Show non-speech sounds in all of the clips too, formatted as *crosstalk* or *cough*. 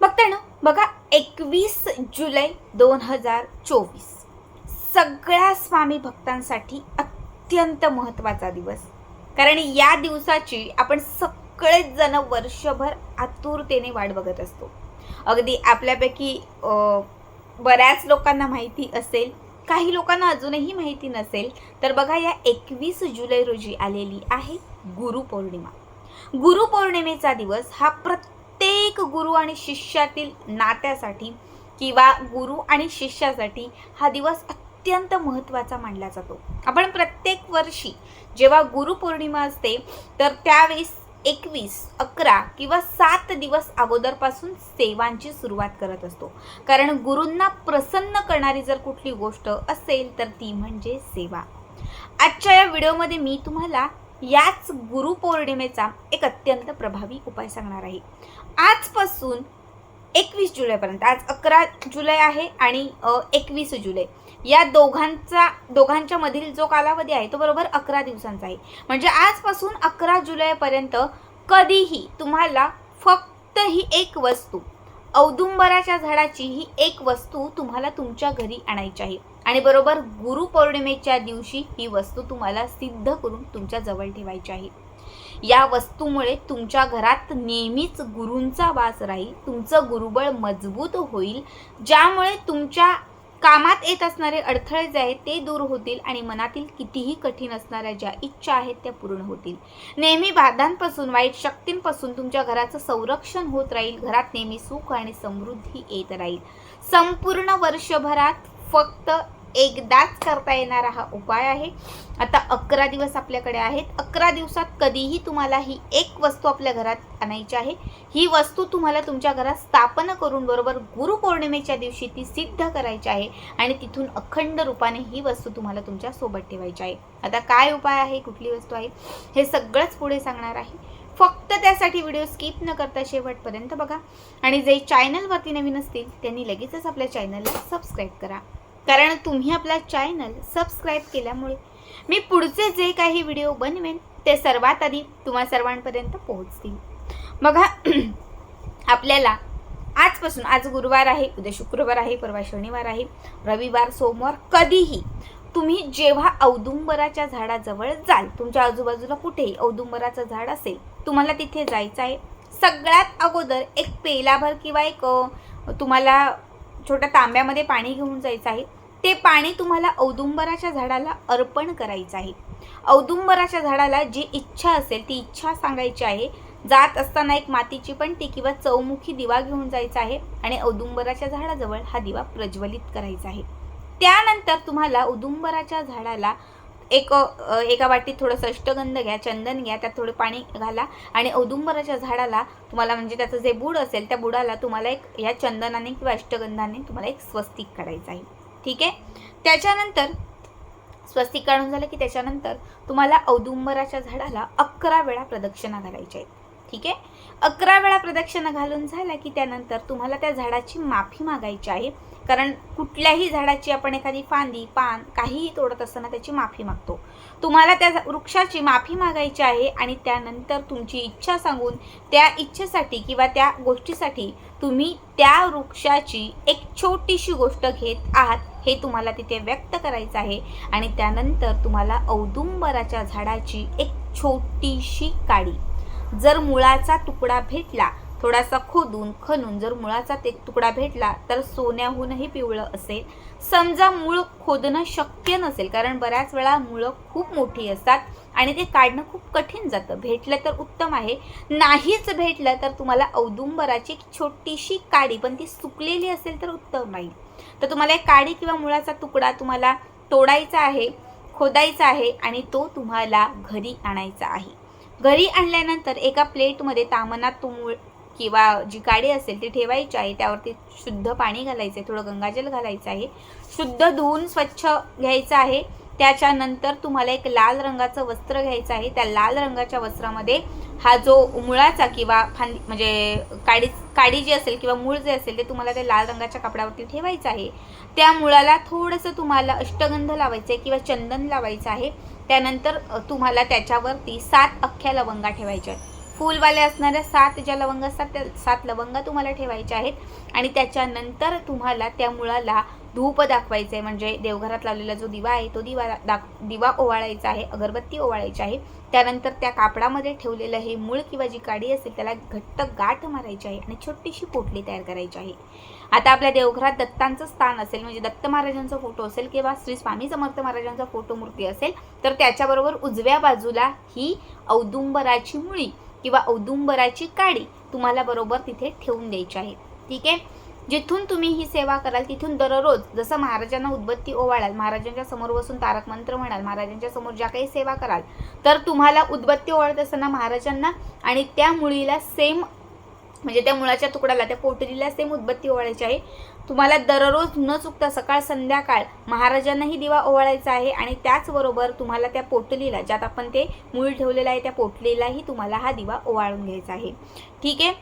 बघताना बघा एकवीस जुलै दोन हजार चोवीस. सगळ्या स्वामी भक्तांसाठी अत्यंत महत्त्वाचा दिवस. कारण या दिवसाची आपण सगळेच जण वर्षभर आतुरतेने वाट बघत असतो. अगदी आपल्यापैकी बऱ्याच लोकांना माहिती असेल काही लोकांना अजूनही माहिती नसेल तर बघा या एकवीस जुलै रोजी आलेली आहे गुरुपौर्णिमा गुरुपौर्णिमेचा दिवस हा प्रत्येक गुरु आणि शिष्यातील नात्यासाठी किंवा गुरु आणि शिष्यासाठी हा दिवस अत्यंत महत्त्वाचा मानला जातो. आपण प्रत्येक वर्षी जेव्हा गुरुपौर्णिमा असते तर त्यावेळेस एकवीस अकरा किंवा सात दिवस अगोदरपासून सेवांची सुरुवात करत असतो. कारण गुरूंना प्रसन्न करणारी जर कुठली गोष्ट असेल तर ती म्हणजे सेवा. आजच्या या व्हिडिओमध्ये मी तुम्हाला याच गुरुपौर्णिमेचा एक अत्यंत प्रभावी उपाय सांगणार आहे. आजपासून एकवीस जुलैपर्यंत आज अकरा जुलै आहे आणि एकवीस जुलै. या दोघांचा दोघांच्या मधील जो कालावधी आहे तो बरोबर अकरा दिवसांचा आहे. म्हणजे आजपासून अकरा जुलैपर्यंत कधीही तुम्हाला फक्त ही एक वस्तू औदुंबराच्या झाडाची ही एक वस्तू तुम्हाला तुमच्या घरी आणायची आहे. आणि बरोबर गुरुपौर्णिमेच्या दिवशी ही वस्तू तुम्हाला सिद्ध करून तुमच्या जवळ ठेवायची आहे. या वस्तूमुळे तुमच्या घरात नेहमीच गुरूंचा वास राहील तुमचं गुरुबळ मजबूत होईल ज्यामुळे तुमच्या कामात येत असणारे अडथळे जे आहेत ते दूर होतील आणि मनातील कितीही कठीण असणाऱ्या ज्या इच्छा आहेत त्या पूर्ण होतील. नेहमी बाधांपासून वाईट शक्तींपासून तुमच्या घराचं संरक्षण होत राहील घरात नेहमी सुख आणि समृद्धी येत राहील. संपूर्ण वर्षभरात फक्त एकदाच करता येणारा हा उपाय आहे. आता अकरा दिवस आपल्याकडे आहेत. अकरा दिवसात कधीही तुम्हाला ही एक वस्तू आपल्या घरात आणायची आहे. ही वस्तू तुम्हाला तुमच्या घरात स्थापन करून बरोबर गुरुपौर्णिमेच्या दिवशी ती सिद्ध करायची आहे आणि तिथून अखंड रूपाने ही वस्तू तुम्हाला तुमच्यासोबत ठेवायची आहे. आता काय उपाय आहे? कुठली वस्तू आहे? हे सगळंच पुढे सांगणार आहे. फक्त त्यासाठी व्हिडिओ स्किप न करता शेवटपर्यंत बघा. आणि जे चॅनलवरती नवीन असतील त्यांनी लगेचच आपल्या चॅनलला सबस्क्राईब करा. कारण तुम्ही आपला चॅनल सबस्क्राईब केल्यामुळे मी पुढचे जे काही व्हिडिओ बनवेन ते सर्वात आधी तुम्हा सर्वांपर्यंत पोहोचतील. बघा *clears throat* आपल्याला आजपासून आज गुरुवार आहे उद्या शुक्रवार आहे परवा शनिवार आहे रविवार सोमवार कधीही तुम्ही जेव्हा औदुंबराच्या झाडाजवळ जाल तुमच्या आजूबाजूला कुठेही औदुंबराचं झाड असेल तुम्हाला तिथे जायचं आहे. सगळ्यात अगोदर एक पेलाभर किंवा एक तुम्हाला छोट्या तांब्यामध्ये पाणी घेऊन जायचं आहे. ते पाणी तुम्हाला औदुंबराच्या झाडाला अर्पण करायचं आहे. औदुंबराच्या झाडाला जी इच्छा असेल ती इच्छा सांगायची आहे. जात असताना एक मातीची पणती किंवा चौमुखी दिवा घेऊन जायचा आहे आणि औदुंबराच्या झाडाजवळ हा दिवा प्रज्वलित करायचा आहे. त्यानंतर तुम्हाला औदुंबराच्या झाडाला एक एका वाटीत थोडंसं अष्टगंध घ्या चंदन घ्या त्यात थोडं पाणी घाला आणि औदुंबराच्या झाडाला तुम्हाला म्हणजे त्याचं जे बुड असेल त्या बुडाला तुम्हाला एक या चंदनाने किंवा अष्टगंधाने तुम्हाला एक स्वस्तिक काढायचं आहे. ठीक आहे? त्याच्यानंतर स्वस्तिक काढून झालं की त्याच्यानंतर तुम्हाला औदुंबराच्या झाडाला अकरा वेळा प्रदक्षिणा घालायच्या आहेत. ठीक आहे? अकरा वेळा प्रदक्षिणा घालून झाल्या की त्यानंतर तुम्हाला त्या झाडाची माफी मागायची आहे. कारण कुठल्याही झाडाची आपण एखादी फांदी पान काहीही तोडत असताना त्याची माफी मागतो. तुम्हाला त्या झा- वृक्षाची माफी मागायची आहे आणि त्यानंतर तुमची इच्छा सांगून त्या इच्छेसाठी किंवा त्या गोष्टीसाठी तुम्ही त्या वृक्षाची एक छोटीशी गोष्ट घेत आहात हे तुम्हाला तिथे व्यक्त करायचं आहे आणि त्यानंतर तुम्हाला औदुंबराच्या झाडाची एक छोटीशी काडी. जर मुळाचा तुकडा भेटला थोडासा खोदून खणून जर मुळाचा ते तुकडा भेटला तर सोन्याहूनही पिवळं असेल. समजा मूळ खोदणं शक्य नसेल कारण बऱ्याच वेळा मुळं खूप मोठी असतात आणि ते काढणं खूप कठीण जातं. भेटलं तर उत्तम आहे. नाहीच भेटलं तर तुम्हाला औदुंबराची एक छोटीशी काडी पण ती सुकलेली असेल तर उत्तम राहील तर तुम्हाला एक काडी किंवा मुळाचा तुकडा तुम्हाला तोडायचा आहे खोदायचा आहे आणि तो तुम्हाला घरी आणायचा आहे. घरी आणल्यानंतर एका प्लेटमध्ये तामनात तो मूळ किंवा जी काडी असेल ती ठेवायची आहे त्यावरती शुद्ध पाणी घालायचं आहे थोडं गंगाजल घालायचं आहे. शुद्ध धुवून स्वच्छ घ्यायचं आहे. त्याच्यानंतर तुम्हाला एक लाल रंगाचं वस्त्र घ्यायचं आहे. त्या लाल रंगाच्या वस्त्रामध्ये हा जो मुळाचा किंवा फांदी म्हणजे काडी काडी जी असेल किंवा मूळ जे असेल ते तुम्हाला ते लाल रंगाच्या कपड्यावरती ठेवायचं आहे. त्या मुळाला थोडंसं तुम्हाला अष्टगंध लावायचं आहे किंवा चंदन लावायचं आहे. त्यानंतर तुम्हाला त्याच्यावरती सात अख्ख्या लवंगा ठेवायच्या आहेत. फुलवाले असणाऱ्या सात ज्या लवंग असतात त्या सात लवंगा तुम्हाला ठेवायच्या आहेत. आणि त्याच्यानंतर तुम्हाला त्या मुळाला धूप दाखवायचं आहे म्हणजे देवघरात लावलेला जो दिवा आहे तो दिवा दाख दिवा ओवाळायचा आहे अगरबत्ती ओवाळायची आहे. त्यानंतर त्या कापडामध्ये ठेवलेलं हे मूळ किंवा जी काडी असेल त्याला घट्ट गाठ मारायची आहे आणि छोटीशी पोटली तयार करायची आहे. आता आपल्या देवघरात दत्तांचं स्थान असेल म्हणजे दत्त महाराजांचा फोटो असेल किंवा श्री स्वामी समर्थ महाराजांचा फोटो मूर्ती असेल तर त्याच्याबरोबर उजव्या बाजूला ही औदुंबराची मुळी किंवा औदुंबराची काडी तुम्हाला बरोबर तिथे ठेवून द्यायची आहे. ठीक आहे? जिथून तुम्ही ही सेवा कराल तिथून दररोज जसं महाराजांना उद्बत्ती ओवाळाल महाराजांच्या समोर बसून तारक मंत्र म्हणाल महाराजांच्या समोर ज्या काही सेवा कराल तर तुम्हाला उद्बत्ती ओवाळत असताना महाराजांना आणि त्या मुळीला सेम म्हणजे त्या मुळाच्या तुकड्याला त्या पोटरीला सेम उद्बत्ती ओवाळायची आहे. तुम्हाला दररोज न चुकता सकाळ संध्याकाळ महाराजांनाही दिवा ओवाळायचा आहे आणि त्याचबरोबर तुम्हाला त्या पोटलीला ज्यात आपण ते मूळ ठेवलेलं आहे त्या पोटलीलाही तुम्हाला हा दिवा ओवाळून घ्यायचा आहे. ठीक आहे?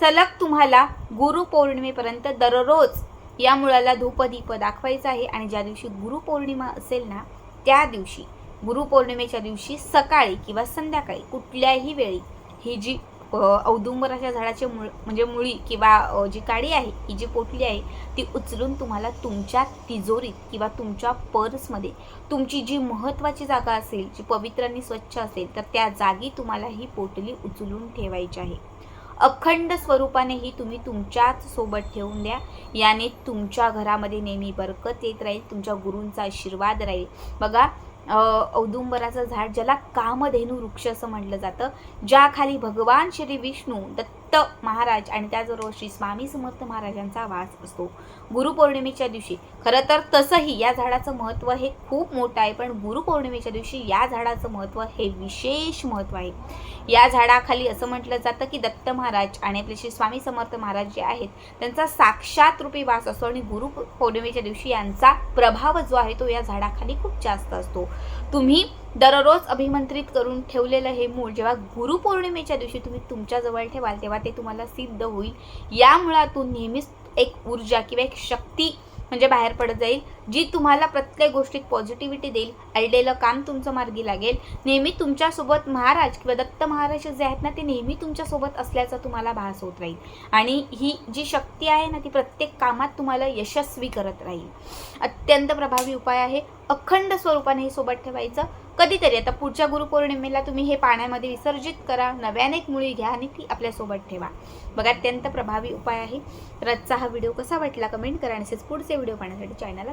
सलग तुम्हाला गुरुपौर्णिमेपर्यंत दररोज या मुळाला धूपदीप दाखवायचा आहे आणि ज्या दिवशी गुरुपौर्णिमा असेल ना त्या दिवशी गुरुपौर्णिमेच्या दिवशी सकाळी किंवा संध्याकाळी कुठल्याही वेळी ही जी औदुंबराच्या झाडाचे मुळ म्हणजे मुळी किंवा जी काडी आहे ही जी पोटली आहे ती उचलून तुम्हाला तुमच्या तिजोरीत किंवा तुमच्या पर्समध्ये तुमची जी महत्त्वाची जागा असेल जी पवित्र आणि स्वच्छ असेल तर त्या जागी तुम्हाला ही पोटली उचलून ठेवायची आहे. अखंड स्वरूपाने ही तुम्ही तुमच्याच सोबत ठेवून द्या. याने तुमच्या घरामध्ये नेहमी बरकत येत राहील तुमच्या गुरूंचा आशीर्वाद राहील. बघा औदुंबराचं झाड ज्याला कामधेनू वृक्ष असं म्हटलं जातं ज्याखाली भगवान श्री विष्णू दत्त महाराज आणि त्याचबरोबर श्री स्वामी समर्थ महाराजांचा वास असतो. गुरुपौर्णिमेच्या दिवशी खरं तर तसंही या झाडाचं महत्त्व हे खूप मोठं आहे पण गुरुपौर्णिमेच्या दिवशी या झाडाचं महत्त्व हे विशेष महत्त्व आहे. या झाडाखाली असं म्हटलं जातं की दत्त महाराज आणि आपले श्री स्वामी समर्थ महाराज जे आहेत त्यांचा साक्षात रूपी वास असतो आणि गुरु पौर्णिमेच्या दिवशी यांचा प्रभाव जो आहे तो या झाडाखाली खूप जास्त असतो. तुम्ही दररोज अभिमंत्रित करून ठेवलेलं हे मूळ जेव्हा गुरुपौर्णिमेच्या दिवशी तुम्ही तुमच्याजवळ ठेवाल तेव्हा ते तुम्हाला सिद्ध होईल. या मुळातून नेहमीच एक ऊर्जा किंवा एक शक्ती म्हणजे बाहेर पडत जाईल. जी तुम्हाला प्रत्येक गोष्टीत पॉझिटिव्हिटी देईल अडलेलं काम तुमचं मार्गी लागेल. नेहमी तुमच्यासोबत महाराज किंवा दत्त महाराज जे आहेत ना ते नेहमी तुमच्यासोबत असल्याचा तुम्हाला भास होत राहील. आणि ही जी शक्ती आहे ना ती प्रत्येक कामात तुम्हाला यशस्वी करत राहील. अत्यंत प्रभावी उपाय आहे. अखंड स्वरूपाने हे सोबत ठेवायचं. कधीतरी आता पुढच्या गुरुपौर्णिमेला तुम्ही हे पाण्यामध्ये विसर्जित करा नव्याने एक मुळी घ्या आणि ती आपल्यासोबत ठेवा. बघा अत्यंत प्रभावी उपाय आहे. तर आजचा हा व्हिडिओ कसा वाटला? कमेंट करा आणि पुढचे व्हिडिओ पाहण्यासाठी चॅनलला